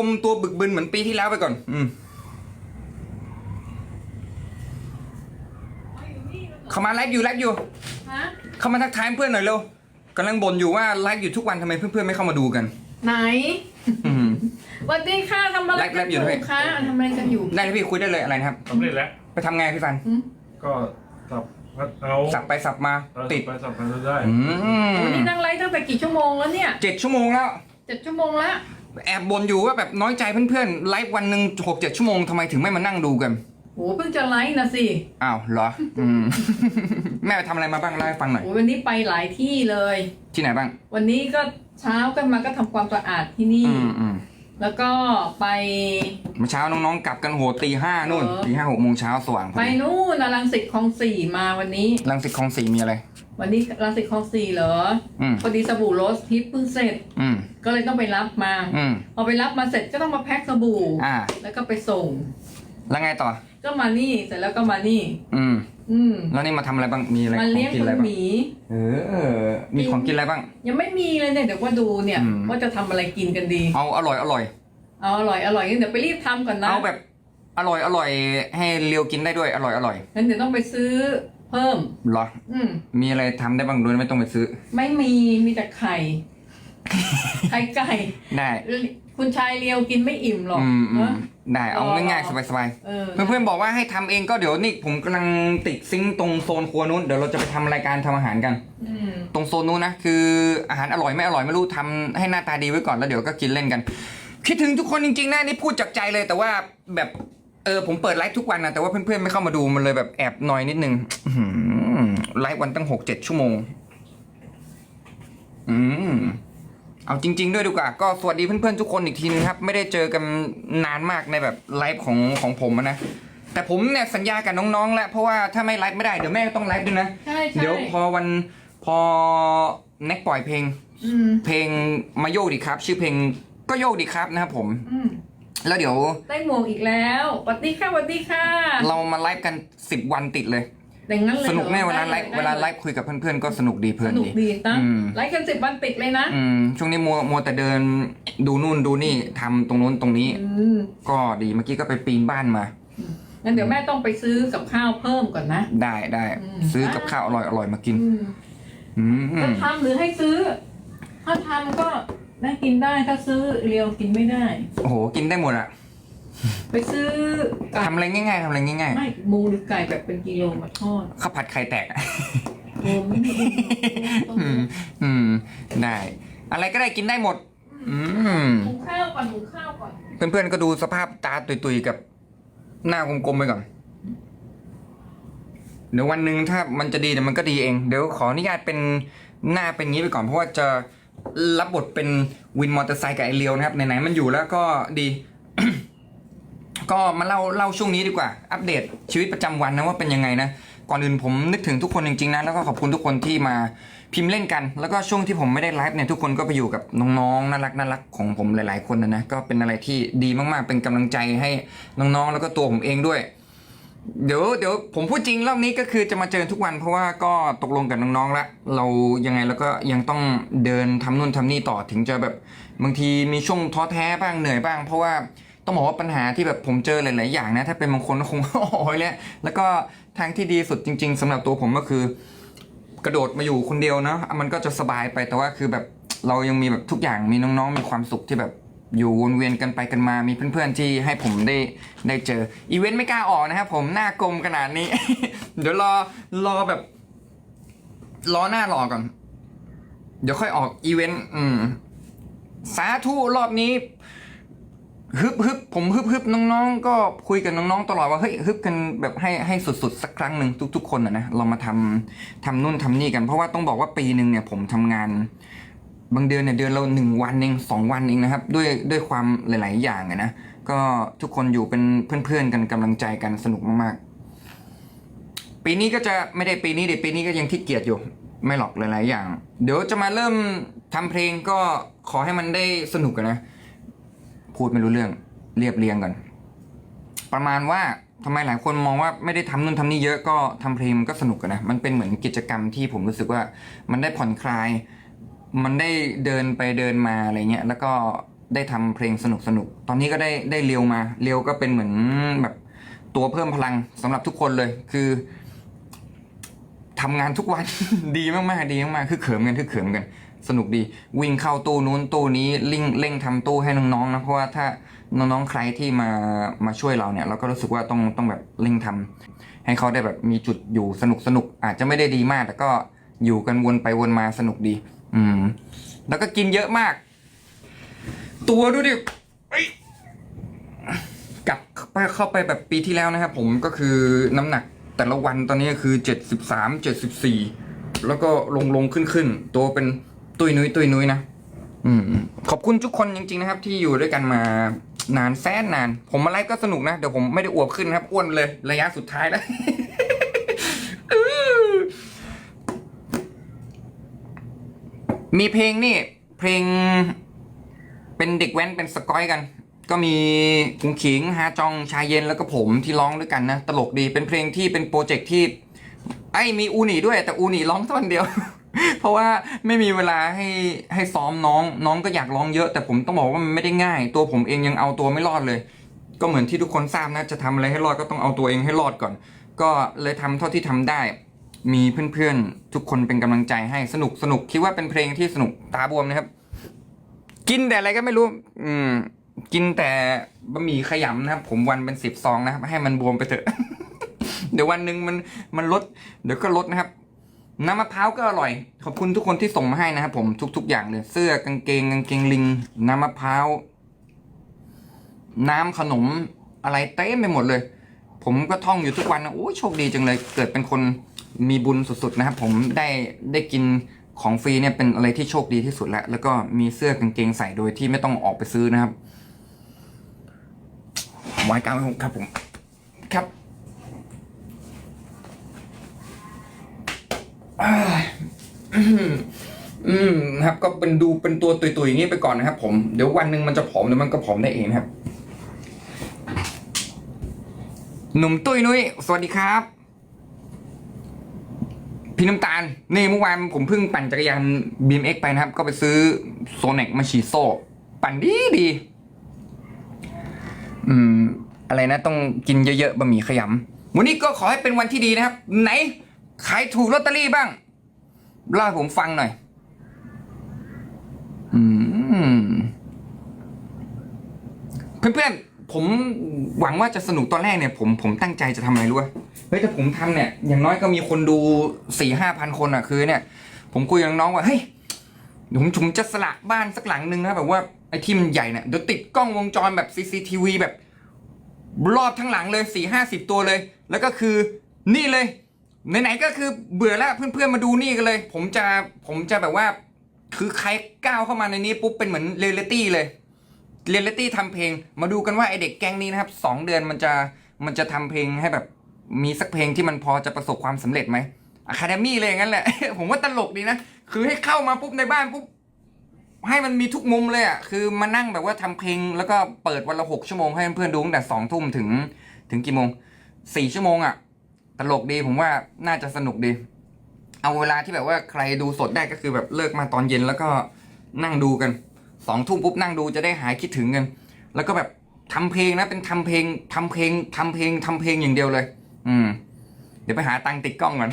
อมตัวบึกบึนเหมือนปีที่แล้วไปก่อน อืมเข้ามาไลฟ์อยู่ไลฟ์อยู่ ฮะเข้ามาทักทายเพื่อนหน่อยเร็วกำลังบ่นอยู่ว่าไลฟ์อยู่ทุกวันทำไมเพื่อนๆไม่เข้ามาดูกัน ไหนอืม สวัสดีค่ะทำอะไรไลกัฟ์นอยู่อยู่ด้วยคะทำอะไรกันอยู่ ได้เลยพี่คุยได้เลยอะไรนะครับ สำเร็จแล้ว ไปทำไงพี่ฟันหืมก็สับเอาสับไปสับมาเอาติด ไปสับกันได้ อืมวันนี้นั่งไลฟ์ตั้งแต่กี่ชั่วโมงแล้วเนี่ยเจ็ดชั่วโมงแล้ว เจ็ดชั่วโมงแล้ว แอบบ่นอยู่ว่าแบบน้อยใจเพื่อนๆไลฟ์วันหนึ่งหกเจ็ดชั่วโมงทำไมถึงไม่มานั่งดูกันโหเพิ่งจะไลฟ์นะสิอ้าวเหรออืม แม่ไปทำอะไรมาบ้างเล่าให้ฟังหน่อย โหวันนี้ไปหลายที่เลย ที่ไหนบ้าง วันนี้ก็เช้ากันมาก็ทำความสะอาดที่นี่ อืมอืม แล้วก็ไป เมื่อเช้าน้องๆกลับกันโหตีห้านู่นเออ ตีห้าหกโมงเช้าสว่างพอไปดีนู่นนะรังสิตคลองสี่มาวันนี้ รังสิตคลองสี่มีอะไร วันนี้รังสิตคลองสี่เหรออืม พอดีสบู่โรสทิปเพิ่งเสร็จ อืม ก็เลยต้องไปรับมา อืม พอไปรับมาเสร็จก็ต้องมาแพ็คสบู่ อ่า แล้วก็ไปส่ง แล้วไงต่อ ก็มานี่เสร็จแล้วก็มานี่ อืม อืมแล้วนี่มาทำอะไรบ้าง มีอะไรขมาองเลี้ยงกินคุอะไรณบ้าหงมี เออ มีของกินอะไรบ้าง ยังไม่มีเลยเนี่ยเดี๋ยวว่าดูเนี่ยอืม ว่าจะทำอะไรกินกันดี เอาอร่อยอร่อย เอาอร่อยอร่อยงั้นเดี๋ยวไปรีบทำก่อนนะเอาแบบอร่อยอร่อยให้เรียวกินได้ด้วยอร่อยอร่อยงั้นเดี๋ยวต้องไปซื้อเพิ่ม เหรอ อืมมีอะไรทำได้บ้างโดยไม่ต้องไปซื้อ ไม่มีมีแต่ไข่ ไข่ไก่ได้ คุณชายเลียวกินไม่อิ่มหรอกอืมอืมเนอะ ได้เอารอง่ายๆรอ สบายเออ ๆ เพื่อนๆบอกว่าให้ทำเองก็เดี๋ยวนี่ผมกำลังติดซิงค์ตรงโซนครัวนู้นเดี๋ยวเราจะไปทำรายการทำอาหารกัน อืมตรงโซนนู้นนะคืออาหารอร่อยไม่อร่อยไม่รู้ทำให้หน้าตาดีไว้ก่อนแล้วเดี๋ยวก็กินเล่นกัน คิดถึงทุกคนจริงๆนะนี่พูดจากใจเลยแต่ว่าแบบเออผมเปิดไลฟ์ทุกวันนะแต่ว่าเพื่อนๆไม่เข้ามาดูมันเลยแบบแอบนอยนิดนึงอื้อหือไลฟ์วันตั้งหกเจ็ดชั่วโมง อืม เอาจริง ๆ ด้วยดีกว่าก็สวัสดีเพื่อนๆทุกคนอีกทีนึงครับ ไม่ได้เจอกันนานมากในแบบไลฟ์ของของผมอะนะแต่ผมเนี่ยสัญญากับน้องๆแล้วเพราะว่าถ้าไม่ไลฟ์ไม่ได้เดี๋ยวแม่ก็ต้องไลฟ์ด้วยนะใช่ใช่เดี๋ยวพอวันพอแน็กปล่อยเพลง อืมเพลงมาโยกดีครับ ชื่อเพลงก็โยกดีครับนะครับผม อืมแล้วเดี๋ยวได้หมวกอีกแล้วสวัสดีค่ะสวัสดีค่ะ เรามาไลฟ์กัน 10 วันติดเลย อย่างนั้นเลยสนุกแน่หรอเวลาไลฟ์ด้เวลาไลฟ์คุยกับเพื่อนๆก็สนุกดีเพลิสนนุกดีดีนะอืมไลฟ์กันสิบวันติดเลยนะอืมช่วงนี้มัวมัวแต่เดินดูนู่นดูนี่ทำตรงนู้นตรงนี้ อืมก็ดีเมื่อกี้ก็ไปปีนบ้านมา งั้นเดี๋ยวแม่ต้องไปซื้อกับข้าวเพิ่มก่อนนะ ได้ได้อืม ซื้อกับข้าวอร่อยอร่อยมากิน อืมอืจะมทำหรือให้ซื้อ ถ้าทำก็ได้กินได้ถ้าซื้อเรียวกินไม่ได้ โอ้โห กินได้หมดอะ ไปซื้อไก่ทำอะไรง่ายๆทำอะไรง่ายไม่หมูหรือไก่แบบเป็นกิโลมาทอดๆข้าวผัดไข่แตกอะโอ้ไม่ได้อืม อืม ได้ อะไรก็ได้กินได้หมด อืม หุงข้าวก่อนหุงข้าวก่อนเพื่อนๆก็ดูสภาพตาตุยๆกับหน้ากลมๆไปก่อน เดี๋ยววันหนึ่งถ้ามันจะดีเดี๋ยวมันก็ดีเอง เดี๋ยวขออนุญาตเป็นหน้าเป็นงี้ไปก่อนเพราะว่าจะรับบทเป็นวินมอเตอร์ไซค์กับไอเลียวนะครับไหนๆมันอยู่แล้วก็ดี ก็มาเล่าเล่าช่วงนี้ดีกว่า อัปเดตชีวิตประจำวันนะว่าเป็นยังไงนะก่อนอื่นผมนึกถึงทุกคนจริงๆนะแล้วก็ขอบคุณทุกคนที่มาพิมพ์เล่นกัน แล้วก็ช่วงที่ผมไม่ได้ไลฟ์เนี่ยทุกคนก็ไปอยู่กับน้องๆน่ารักน่ารักของผมหลายๆคนนะนะก็เป็นอะไรที่ดีมากๆ เป็นกำลังใจให้น้องๆ แล้วก็ตัวผมเองด้วย เดี๋ยวเดี๋ยวผมพูดจริงรอบนี้ก็คือจะมาเจอทุกวัน เพราะว่าก็ตกลงกับน้องๆแล้วเรายังไงแล้วก็ยังต้องเดินทำนู่นทำนี่ต่อถึงจะแบบบางทีมีช่วงท้อแท้บ้างเหนื่อยบ้าง เพราะว่า ต้องบอกว่าปัญหาที่แบบผมเจอหลาย ๆ อย่างนะ ถ้าเป็นบางคนก็คงโอ้ยแล้วแล้วก็ทางที่ดีสุดจริง ๆสำหรับตัวผมก็คือ กระโดดมาอยู่คนเดียวเนาะมันก็จะสบายไปแต่ว่าคือแบบเรายังมีแบบทุกอย่างมีน้อง ๆ มีความสุขที่แบบอยู่วนเวียนกันไปกันมา มีเพื่อนๆที่ให้ผมได้ได้เจอ อีเวนต์ไม่กล้าออกนะครับผมหน้ากลมขนาดนี้ เดี๋ยวรอรอแบบรอหน้ารอก่อน เดี๋ยวค่อยออกอีเวนต์อืม สาธุรอบนี้ ฮึบฮึบผมฮึบฮึบน้องๆ ก็คุยกับน้องๆ ตลอดว่าเฮ้ยฮึบกันแบบให้ให้สุดๆ สักครั้งหนึ่งทุก ๆ คนอะนะเรามาทำทำนู่นทำนี่กัน เพราะว่าต้องบอกว่าปีหนึ่งเนี่ยผมทำงาน บางเดือนเนี่ยเดือนเราหนึ่งวันเองสองวันเองนะครับ ด้วยด้วยความหลาย ๆ อย่างอะนะก็ทุกคนอยู่เป็นเพื่อนๆกันกำลังใจกันสนุกมากๆ ปีนี้ก็จะไม่ได้ปีนี้เดี๋ยวปีนี้ก็ยังขี้เกียจอยู่ไม่หรอกหลาย ๆ อย่าง เดี๋ยวจะมาเริ่มทำเพลงก็ขอให้มันได้สนุกกันนะ พูดไม่รู้เรื่องเรียบเรียงก่อน ประมาณว่าทำไมหลายคนมองว่าไม่ได้ทำนู่นทำนี่เยอะก็ทำเพลงมันก็สนุกกันนะมันเป็นเหมือนกิจกรรมที่ผมรู้สึกว่ามันได้ผ่อนคลาย มันได้เดินไปเดินมาอะไรเงี้ยแล้วก็ได้ทำเพลงสนุกสนุกๆตอนนี้ก็ได้ได้เรียวมาเรียวก็เป็นเหมือนแบบตัวเพิ่มพลังสำหรับทุกคนเลยคือทำงานทุกวัน ดีมากๆดีมากๆคือเขิมกันคือเขิมกัน สนุกดีวิ่งเข้าตู้นู้นตู้นี้เร่งเร่งทำตู้ให้น้องๆนะเพราะว่าถ้าน้องๆใครที่มามาช่วยเราเนี่ย เราก็รู้สึกว่าต้องต้องแบบเร่งทำให้เขาได้แบบมีจุดอยู่สนุกสนุกอาจจะไม่ได้ดีมาก แต่ก็อยู่กันวนไปวนมาสนุกดี อืม แล้วก็กินเยอะมาก ตัวดูดิเอ้กลับไปเข้าไปแบบปีที่แล้วนะครับผมก็คือน้ำหนักแต่ละวันตอนนี้คือเจ็ดสิบสามเจ็ดสิบสี่แล้วก็ลงลงขึ้นขึ้นตัวเป็น ตุยนุ้ยตุยนุ้ยนะอืมขอบคุณทุกคนจริง ๆ นะครับ ที่อยู่ด้วยกันมานานแสนนาน ผมมาไลฟ์ก็สนุกนะ เดี๋ยวผมไม่ได้อวบขึ้นนะครับ อ้วนเลยระยะสุดท้ายแล้วมีเพลงนี่ เพลง เป็นเด็กแว้นเป็นสกอยกัน ก็มีกุงขิงฮาจองชายเย็นแล้วก็ผมที่ร้องด้วยกันนะ ตลกดีเป็นเพลงที่เป็นโปรเจกต์ที่ ไอ้มีอูนี่ด้วย แต่อูนี่ร้องท่อนเดียว เพราะว่าไม่มีเวลาให้ให้ซ้อมน้อง น้องก็อยากร้องเยอะ แต่ผมต้องบอกว่ามันไม่ได้ง่าย ตัวผมเองยังเอาตัวไม่รอดเลย ก็เหมือนที่ทุกคนทราบนะจะทำอะไรให้รอดก็ต้องเอาตัวเองให้รอดก่อน ก็เลยทำเท่าที่ทำได้ มีเพื่อนๆทุกคนเป็นกำลังใจให้สนุกสนุกคิดว่าเป็นเพลงที่สนุกตาบวมนะครับ กินแต่อะไรก็ไม่รู้ อืม กินแต่บะหมี่ขยำนะครับ ผมวันเป็นสิบซองนะครับ ให้มันบวมไปเถอะ เดี๋ยววันหนึ่งมันมันลดเดี๋ยวก็ลดนะครับ น้ำมะพร้าวก็อร่อย ขอบคุณทุกคนที่ส่งมาให้นะครับผมทุก ๆ อย่างเลย เสื้อกางเกงกางเกงลิง น้ำมะพร้าวน้ำขนมอะไรเต็มไปหมดเลย ผมก็ท่องอยู่ทุกวันนะโอ้โชคดีจังเลย เกิดเป็นคนมีบุญสุดๆนะครับ ผมได้ได้กินของฟรีเนี่ยเป็นอะไรที่โชคดีที่สุดแล้ว แล้วก็มีเสื้อกางเกงใส่โดยที่ไม่ต้องออกไปซื้อนะครับไว้กลางครับผม ครับ อ่าอืมอืมครับ ก็เป็นดูเป็นตัวตุยๆอย่างนี้ไปก่อนนะครับ ผมเดี๋ยววันหนึ่งมันจะผอมเดี๋ยวมันก็ผอมได้เองนะครับ หนุ่มตุ้ยนุ้ยสวัสดีครับ พี่น้ำตาลนี่เมื่อวานผมเพิ่งปั่นจักรยาน BMX ไปนะครับ ก็ไปซื้อโซเน็กมาฉีดโซ่ ปั่นดีดีอืม อะไรนะต้องกินเยอะๆบะหมี่ขยำวันนี้ก็ขอให้เป็นวันที่ดีนะครับ ไหน ใครถูกลอตเตอรี่บ้างเล่าให้ผมฟังหน่อย อืม เพื่อนๆ ผมหวังว่าจะสนุกตอนแรกเนี่ย ผมผมตั้งใจจะทำอะไรรู้ป่ะเฮ้ยถ้าผมทำเนี่ย อย่างน้อยก็มีคนดูสี่ห้าพันคนอะ คือเนี่ย ผมคุยกับน้องว่า เฮ้ยผมผมจะสละบ้านสักหลังหนึ่งนะแบบว่าไอ้ที่มันใหญ่เนี่ยเดี๋ยวติดกล้องวงจรแบบ CCTV แบบ รอบทั้งหลังเลยสี่ห้าสิบตัวเลย แล้วก็คือนี่เลย ไหนๆก็คือเบื่อแล้วเพื่อนๆมาดูนี่กันเลย ผมจะผมจะแบบว่า คือใครก้าวเข้ามาในนี้ปุ๊บเป็นเหมือนเรียลลิตี้เลยเรียลลิตี้ทำเพลง มาดูกันว่าไอเด็กแก๊งนี้นะครับสองเดือนมันจะมันจะทำเพลงให้แบบมีสักเพลงที่มันพอจะประสบความสำเร็จไหมอะคาเดมี่เลยอย่างนั้นแหละ ผมว่าตลกดีนะ คือให้เข้ามาปุ๊บในบ้านปุ๊บให้มันมีทุกมุมเลยอะ คือมานั่งแบบว่าทำเพลง แล้วก็เปิดวันละหกชั่วโมงให้เพื่อนๆดูตั้งแต่สองทุ่มถึงถึงกี่โมงสี่ชั่วโมงอะ ตลกดีผมว่าน่าจะสนุกดี เอาเวลาที่แบบว่าใครดูสดได้ก็คือแบบเลิกมาตอนเย็นแล้วก็นั่งดูกันสองทุ่มปุ๊บนั่งดูจะได้หายคิดถึงกัน แล้วก็แบบทำเพลงนะเป็นทำเพลงทำเพลงทำเพลงทำเพลงอย่างเดียวเลย อืม เดี๋ยวไปหาตังติดกล้องก่อน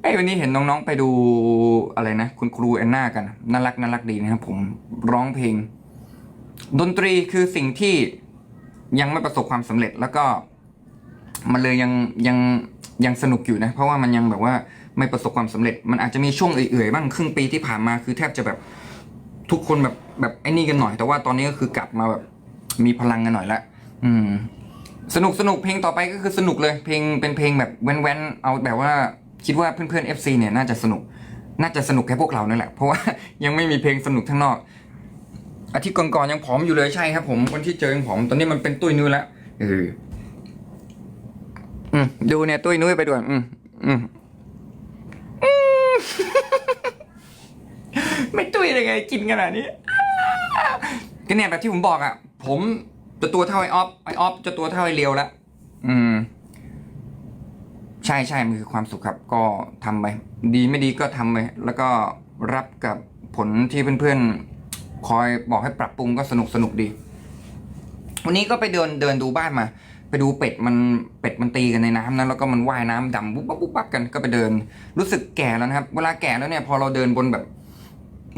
ไอ้วันนี้เห็นน้องๆไปดูอะไรนะ คุณครูแอนนากันน่ารักน่ารักดีนะครับผมร้องเพลง ดนตรีคือสิ่งที่ ยังไม่ประสบความสำเร็จแล้วก็ มันเลยยังยังยังสนุกอยู่นะ เพราะว่ามันยังแบบว่าไม่ประสบความสำเร็จ มันอาจจะมีช่วงเอื่อยๆบ้างครึ่งปีที่ผ่านมาคือแทบจะแบบทุกคนแบบแบบไอ้นี่กันหน่อย แต่ว่าตอนนี้ก็คือกลับมาแบบมีพลังกันหน่อยละอืม สนุกสนุกเพลงต่อไปก็คือสนุกเลย เพลงเป็นเพลงแบบแว้นๆเอาแบบว่าคิดว่าเพื่อนๆ FC เนี่ยน่าจะสนุก น่าจะสนุกแค่พวกเรานั่นแหละ เพราะว่ายังไม่มีเพลงสนุกข้างนอก อาทิตย์ก่อนๆยังผอมอยู่เลยใช่ครับ ผมคนที่เจอยังผอมตอนนี้มันเป็นตุ้ยนุ้ยล้วเอออืมดูเนี่ยตุ้ยนุ้ยไปด้วยอืมอืมไม่ตุ้ยเลยไงกินขนาดนี้ก็เนี่ยแบบที่ผมบอกอะ ผมจะตัวเท่าไอออฟไอออฟจะตัวเท่าไอเลียวแล้วอืม ใช่ใช่มันคือความสุขครับ ก็ทำไปดีไม่ดีก็ทำไปแล้วก็รับกับผลที่เพื่อนๆ คอยบอกให้ปรับปรุงก็สนุกสนุกดี วันนี้ก็ไปเดินเดินดูบ้านมา ไปดูเป็ดมันเป็ดมันตีกันในน้ำนะแล้วก็มันว่ายน้ำดำปุ๊บปั๊บปุ๊บปั๊บกันก็ไปเดิน รู้สึกแก่แล้วนะครับ เวลาแก่แล้วเนี่ยพอเราเดินบนแบบ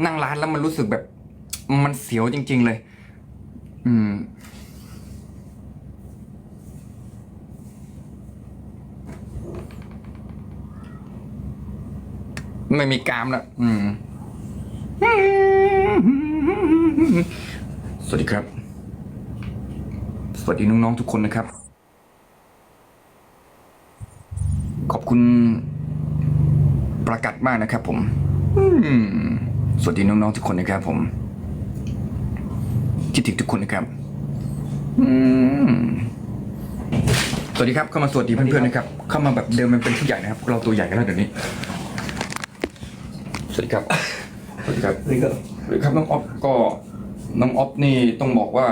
นั่งร้านแล้วมันรู้สึกแบบ มันเสียวจริง ๆเลย อืมไม่มีกามแล้ว อืม สวัสดีครับ สวัสดีน้องๆทุกคนนะครับ ขอบคุณประกัดมากนะครับ ผมสวัสดีน้องๆทุกคนนะครับ ผมคิดถึงทุกคนนะครับสวัสดีครับเข้ามาสวัสดีเพื่อนๆนะครับ เข้ามาแบบเดิมมันเป็นผู้ใหญ่นะครับเราตัวใหญ่กันแล้วเดี๋ยวนี้ สวัสดีครับ ครับนี่ก็สวัสดีครับน้องออฟก็น้องออฟนี่ต้องบอกว่า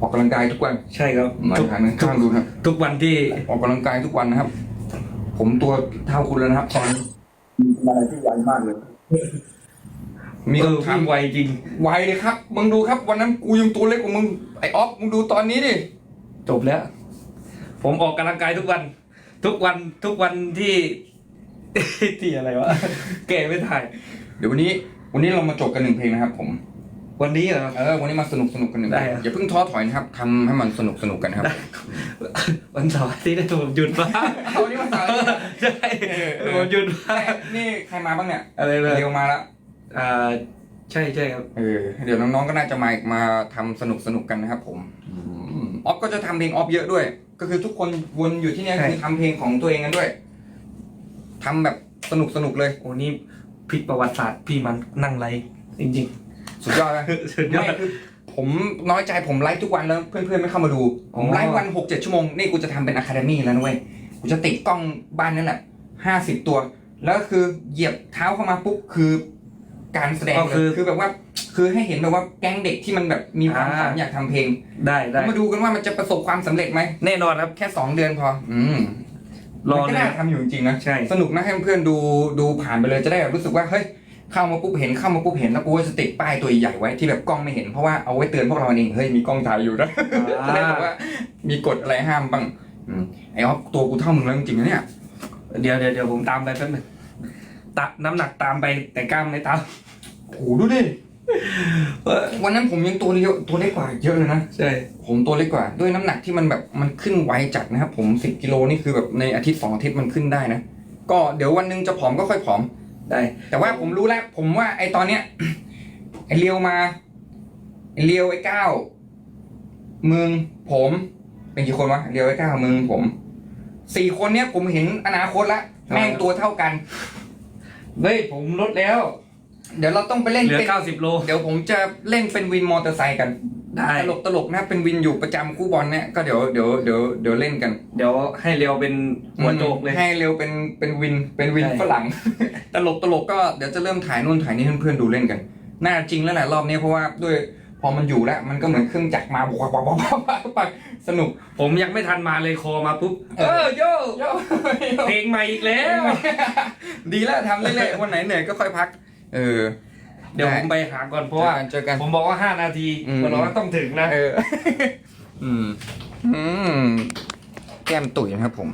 ออกกำลังกายทุกวันใช่ครับมาทุกทางนึงข้างดูนะครับ ทุกวันที่ออกกำลังกายทุกวันนะครับ ผมตัวเท่าคุณแล้วนะครับตอนนี้อะไรที่ใหญ่มากเลย มีเออคำถามวิ่งไวจริง ไวเลยครับมึงดูครับ วันนั้นกูยังตัวเล็กกว่ามึงไอออฟมึงดูตอนนี้ดิจบแล้ว ผมออกกำลังกายทุกวัน ทุกวันทุกวันที่ที่อะไรวะแกไม่ถ่าย เดี๋ยววันนี้วันนี้เรามาจบกันหนึ่งเพลงนะครับ ผม วันนี้เหรอเออวันนี้มาสนุกสนุกกันหนึ่งได้เพลงอะอย่าเพิ่งท้อถอยนะครับทำให้มันสนุกสนุกกันนะครับ วันเสาร์อาทิตย์ผมหยุดบ้างเอาวันนี้วันเสาร์อาทิตย์ ใช่เออเออ ผมหยุดบ้างนี่ใครมาบ้างเนี่ยอะไรเลยเร็วมาแล้วอ่าใช่ใช่ครับ เออเดี๋ยวน้องๆก็น่าจะมามาทำสนุกสนุกกันนะครับผมออฟก็จะทำเพลงออฟเยอะด้วย ก็คือทุกคนวนอยู่ที่เนี่ยใช่ คือทำเพลงของตัวเองกันด้วยทำแบบสนุกสนุกเลย โอ้นี่ พลิกประวัติศาสตร์พี่มันนั่งไลฟ์จริงสุดยอดนะๆสุดยอไม่ดคือผมน้อยใจผมไลฟ์ทุกวันแล้วเพื่อนๆไม่เข้ามาดูอ๋ผอมไลฟ์วันหกเจ็ดชั่วโมง นี่กูจะทำเป็นอะคาเดมี่แล้วนะเว้ย กูจะติดกล้องบ้านนั่นแหละห้าสิบตัว แล้วคือเหยียบเท้าเข้ามาปุ๊บคือการแสดงก็เลคือยคือแบบว่า คือให้เห็นแบบว่าแก๊งเด็กที่มันแบบมีความฝันอ่าอยากทำเพลงได้ได้ มาดูกันว่ามันจะประสบความสำเร็จไหมแน่นอนครับ แค่สองเดือนพอ อืม รอมันก็เลยน่าทำอยู่จริงๆนะใช่ สนุกนะให้เพื่อนๆดูดูผ่านไปเลยจะได้แบบรู้สึกว่าเฮ้ยเข้ามาปุ๊บเห็นเข้ามาปุ๊บเห็นแล้วกูก็จะติดป้ายตัวใหญ่ไว้ที่แบบกล้องไม่เห็นเพราะว่าเอาไว้เตือนพวกเราเองเฮ้ยมีกล้องถ่ายอยู่นะจะได้แบบว่ามีกฎอะไรห้ามบ้างอืมไอ้ออฟตัวกูเท่ามึงแล้วจริงๆนะเนี่ยเดี๋ยวเดี๋ยวเดี๋ยวผมตามไปแป๊บหนึงตะน้ำหนักตามไปแต่กล้ามไม่ตามโอ้โหดูดิ วันนั้นผมยังตัวเล็กตัวเล็กกว่าเยอะเลยนะใช่ผมตัวเล็กกว่า ด้วยน้ำหนักที่มันแบบมันขึ้นไวจัดนะครับผมสิบกิโลนี่คือแบบในอาทิตย์สองอาทิตย์มันขึ้นได้นะ ก็เดี๋ยววันหนึงจะผอมก็ค่อยผอมได้ แต่ว่าผมรู้แล้วผมว่าไอตอนเนี้ย ไอเลียวมาไอเลียวไอเก้ามึงผมเป็นกี่คนวะเลียวไอเก้ามึงผมสี่คนเนี้ยผมเห็นอนาคตละแม่งตัวเท่ากัน เฮ้ยผมลดแล้ว เดี๋ยวเราต้องไปเล่นเหลือเป็น90โล เดี๋ยวผมจะเล่นเป็นวินมอเตอร์ไซค์กัน ได้ ตลกตลกๆนะเป็นวินอยู่ประจำคู่บอลเนี่ยก็เดี๋ยวเดี๋ยวเดี๋ยวเดี๋ยวเล่นกันเดี๋ยวให้เร็วเป็นหัวโจกเลย ให้เร็วเป็นเป็นวินเป็นวินใช่ ฝรั่ง ตลกตลกก็เดี๋ยวจะเริ่มถ่ายนู่นถ่ายนี่ให้เพื่อนๆดูเล่นกัน น่าจริงแล้วแหละรอบนี้เพราะว่าด้วยพอมันอยู่แล้วมันก็เหมือนเครื่องจักรมาบวกบวกบวกบวกบวกสนุก ผมยังไม่ทันมาเลยคอมาปุ๊บเอเอออโยโย่เพลงใหม่อีกแล้ว ดีแล้วทำเรื่อยๆวันไหนเหนื่อยก็ค่อยพัก เออ เดี๋ยวได้ผมไปหาก่อนเพราะว่าเจอกันผมบอกว่า5นาทีอืม มันบอกว่าต้องถึงนะ เออ อืม อืม แก้มตุ๋ยนะครับผม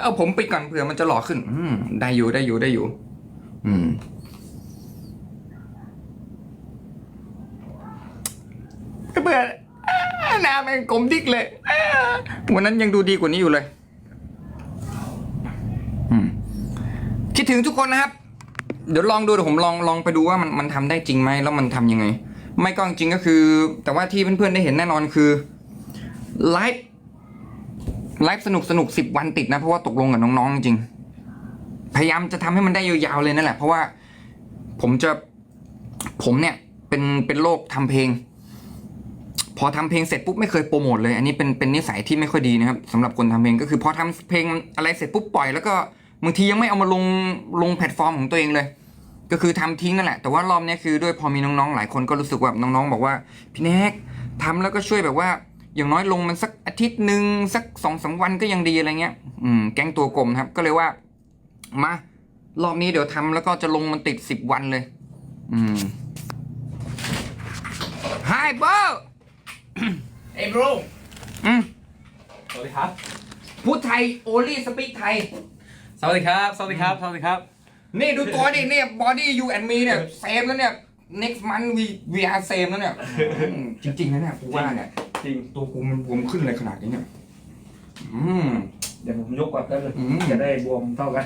เอาผมไปดก่อนเผื่อมันจะหล่อขึ้น อืม ได้อยู่ได้อยู่ได้อยู่ อืม เบื่อหน้าแม่งกลมดิกเลย วันนั้นยังดูดีกว่านี้อยู่เลยคิดถึงทุกคนนะครับ เดี๋ยวลองดูเดี๋ยวผมลองลองไปดูว่ามันมันทำได้จริงไหมแล้วมันทำยังไง ไม่ก็จริงก็คือ แต่ว่าที่เพื่อนๆได้เห็นแน่นอนคือไลฟ์ไลฟ์สนุกสนุกสิบวันติดนะ เพราะว่าตกลงกับน้องๆจริง พยายามจะทำให้มันได้ยาวๆเลยนั่นแหละ เพราะว่าผมจะผมเนี่ยเป็นเป็นโรคทำเพลง พอทำเพลงเสร็จปุ๊บไม่เคยโปรโมทเลย อันนี้เป็นเป็นนิสัยที่ไม่ค่อยดีนะครับสำหรับคนทำเพลงก็คือพอทำเพลงอะไรเสร็จปุ๊บปล่อยแล้วก็บางทียังไม่เอามาลงลงแพลตฟอร์มของตัวเองเลย ก็คือทำทิ้งนั่นแหละ แต่ว่ารอบนี้คือด้วยพอมีน้องๆ หลายคนก็รู้สึกว่าน้องๆ บอกว่าพี่แน็กทำแล้วก็ช่วยแบบว่า อย่างน้อยลงมันสักอาทิตย์หนึ่งสักสองสามวันก็ยังดีอะไรเงี้ยอืมแก๊งตัวกลมครับ ก็เลยว่า มารอบนี้เดี๋ยวทำแล้วก็จะลงมันติดสิบวันเลย อืม Hi bro Hey bro อื มสวัสดีครับ พูดไทยโอลี่สปีกไทย สวัสดีครับ สวัสดีครับ สวัสดีครับ นี่ดูตัวดิเนี่ย body you and me เนี่ย same แล้วเนี่ย next month we we are same แล้วเนี่ยอืมจริงๆนะเนี่ยกูว่าเนี่ยจริง ตัวกูมันบวมขึ้นเลยขนาดนี้เนี่ยอืม เดี๋ยวผมยกก่อนได้เลยอืม จะได้บวมเท่ากัน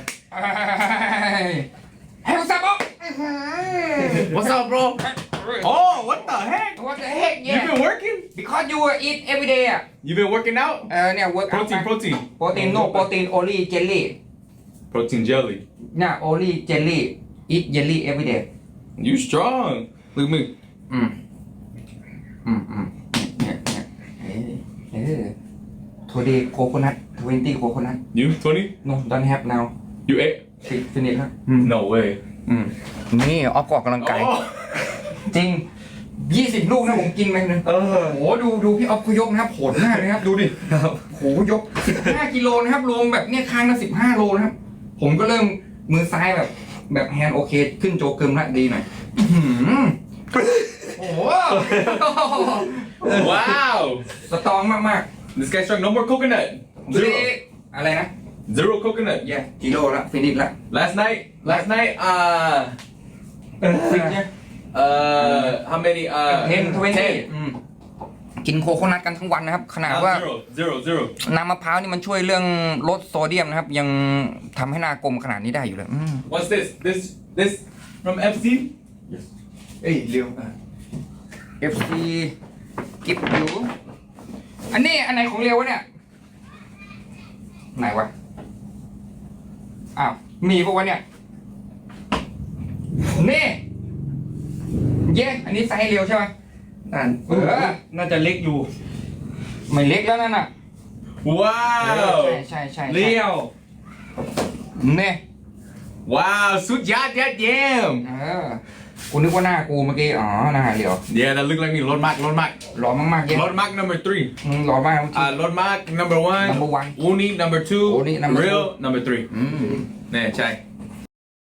เฮ้ยซับบอก What's up bro Oh what the heck What the heck You've yeah been working because you eat every day อะ You've been working out เออเนี่ย work out Protein protein โปรตีน no โปรตีน only jelly Protein jelly เนี่ย only jelly eat jelly every day You strong Look at me อืม อืมอืมเนี่ยเนี่ยเออเออ today coconut 20 coconut You 20 no don't have now You ate ฟิฟินิชแล้ว No way อืม นี่ออฟก็ออกกำลังกาย Oh จริงยี่สิบลูกนะผมกินไปหนึ่งเออโอ้โหดูดูพี่ออฟเขายกนะครับโหดมากเลยครับ ดูดิโหยกสิบห้ากิโลนะครับรวมแบบเนี่ยข้างละสิบห้าโลนะครับ ผมก็เริ่มมือซ้ายแบบ แบบแฮนด์โอเค ขึ้นโจเกิมละดีหน่อยอื้อหือโอ้โห Wow สตรองมากมาก This guy strong no more coconut ๆดูดิ Zero อะไรนะ Zero coconut เย่กิโลละฟินิชละ Last night Last night uh ฟิกเนี่ย uh how many uh เทนทเวนตี้10กินโคโคนัทกันทั้งวันนะครับ ขนาด Uh, ว่า zero zero zero น้ำมะพร้าวนี่มันช่วยเรื่องลดโซเดียมนะครับ ยังทำให้หน้ากลมขนาดนี้ได้อยู่เลยอืม What's this this this from FC เอ้ยเร็ว FC กิฟอยู่อันนี้อันไหนของเร็ววะเนี่ย ไหนวะ อ้าว มีปะวะเนี่ย นี่ เย้อันนี้ไซส์เร็วใช่ไหมอ่านเออน่าจะเล็กอยู่ ไม่เล็กแล้วนั่นน่ะ ว้าเอว อใช่ใช่ใช่ใช่เลี้ยวนี่ว้าว สุดยอดยอดเยี่ยม เออกูนึกว่าหน้ากูเมื่อกี้ อ๋อ หน้าเร็ว Yeah that look like me รถมากรถมากหล่อมากๆเย้รถมาก number three อืมหล่อมากเมื่อกี้อ่ารถมาก number one Number one Uni number two Uni number real two number three อืมเนี่ยใช่